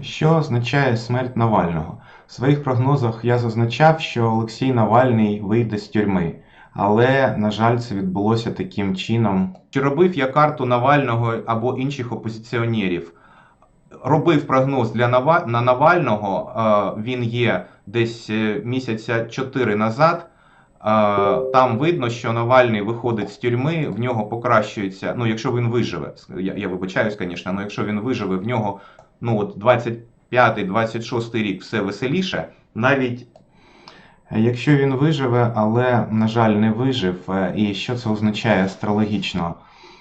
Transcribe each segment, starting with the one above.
Що означає смерть Навального? В своїх прогнозах я зазначав, що Олексій Навальний вийде з тюрми. Але, на жаль, це відбулося таким чином. Чи робив я карту Навального або інших опозиціонерів? Робив прогноз для Нава... на Навального. е, Він є десь е, місяця 4 назад. Е, Там видно, що Навальний виходить з тюрми, в нього покращується. Ну, якщо він виживе, я, я вибачаюсь, звісно, але якщо він виживе, в нього ну от 25-26 рік все веселіше. Навіть е, якщо він виживе, але, на жаль, не вижив. е, І що це означає астрологічно?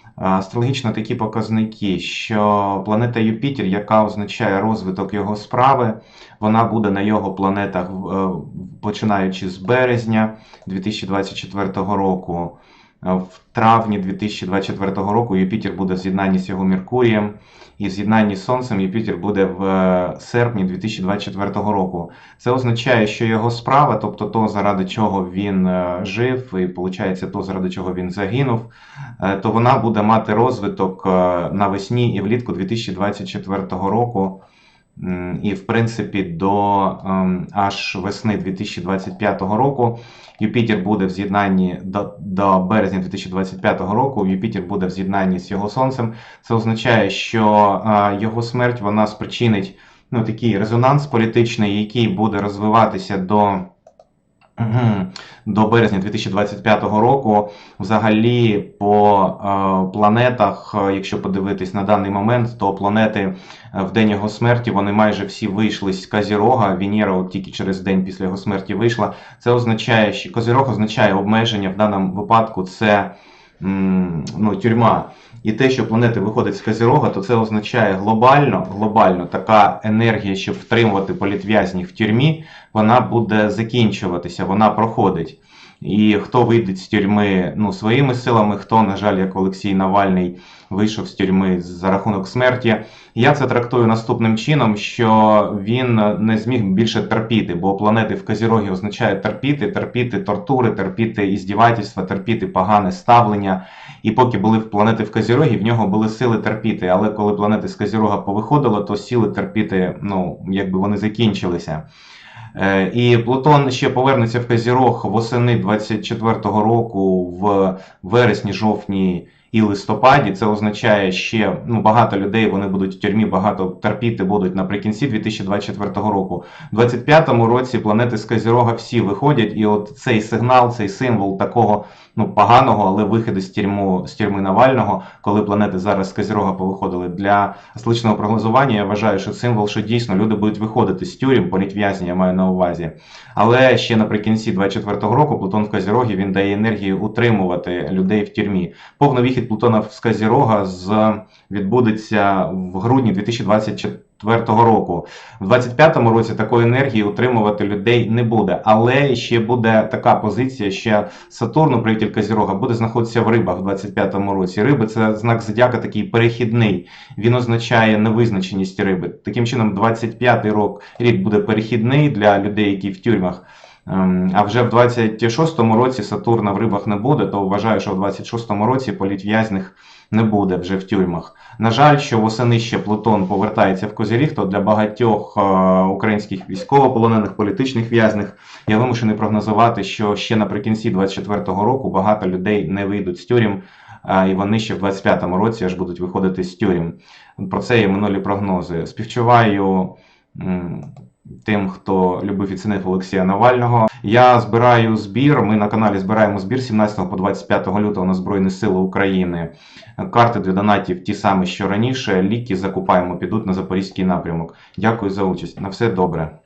Е, Астрологічно такі показники, що планета Юпітер, яка означає розвиток його справи, вона буде на його планетах починаючи з березня 2024 року. Е, В травні 2024 року Юпітер буде в з'єднанні з його Меркурієм, і в з'єднанні з Сонцем Юпітер буде в е, серпні 2024 року. Це означає, що його справа, тобто то, заради чого він е, жив, і виходить, то, заради чого він загинув, то вона буде мати розвиток навесні і влітку 2024 року. І, в принципі, до ем, аж весни 2025 року Юпітер буде в з'єднанні до, до березня 2025 року. Юпітер буде в з'єднанні з його сонцем. Це означає, що е, його смерть вона спричинить ну, такий резонанс політичний, який буде розвиватися до. До березня 2025 року, взагалі, по е, планетах, е, якщо подивитись на даний момент, то планети е, в день його смерті вони майже всі вийшли з Казірога. Венера от тільки через день після його смерті вийшла. Це означає, що Козірог означає обмеження. В даному випадку це ну, тюрма. І те, що планети виходить з Казірога, то це означає глобально, глобально така енергія, щоб втримувати політв'язнів в тюрмі, вона буде закінчуватися, вона проходить. І хто вийде з тюрми ну, своїми силами, хто, на жаль, як Олексій Навальний, вийшов з тюрми за рахунок смерті. Я це трактую наступним чином, що він не зміг більше терпіти, бо планети в Казірогі означає терпіти, терпіти тортури, терпіти іздівательства, терпіти погане ставлення. І поки були планети в Казірогі, в нього були сили терпіти. Але коли планети з Казірога повиходили, то сили терпіти, ну, якби вони закінчилися. Е, І Плутон ще повернеться в Казірог восени 24-го року в вересні, жовтні і листопаді. Це означає ще ну, багато людей вони будуть в тюрмі, багато терпіти будуть наприкінці 2024 року. У 25-му році планети з Казірога всі виходять, і от цей сигнал, цей символ такого ну, поганого, але виходу з тюрму, з тюрми Навального, коли планети зараз з Казірога повиходили для астрологічного прогнозування, я вважаю, що символ, що дійсно люди будуть виходити з тюрем, політв'язні, я маю на увазі. Але ще наприкінці 24-го року Плутон в Казірогі він дає енергію утримувати людей в тюрмі. Повний вихід Плутона з Казірога відбудеться в грудні 2024 року. В 25-му році такої енергії утримувати людей не буде. Але ще буде така позиція, що Сатурн, управитель Казірога, буде знаходитися в рибах в 25-му році. Риби це знак зодіака такий перехідний. Він означає невизначеність риби. Таким чином, 25-й рок рік буде перехідний для людей, які в тюрмах. Ем, А вже в 26-му році Сатурна в рибах не буде, то вважаю, що в 26-му році політв'язних не буде вже в тюрмах. На жаль, що восени ще Плутон повертається в Козиріг, то для багатьох е, українських військовополонених політичних в'язних я вимушений прогнозувати, що ще наприкінці 24-го року багато людей не вийдуть з тюрем, е, і вони ще в 25-му році аж будуть виходити з тюрем. Про це є минулі прогнози. Співчуваю. Тим, хто любив і цінив Олексія Навального. Я збираю збір. Ми на каналі збираємо збір 17 по 25 лютого на Збройні Сили України. Карти для донатів ті самі, що раніше. Ліки закупаємо, підуть на запорізький напрямок. Дякую за участь. На все добре.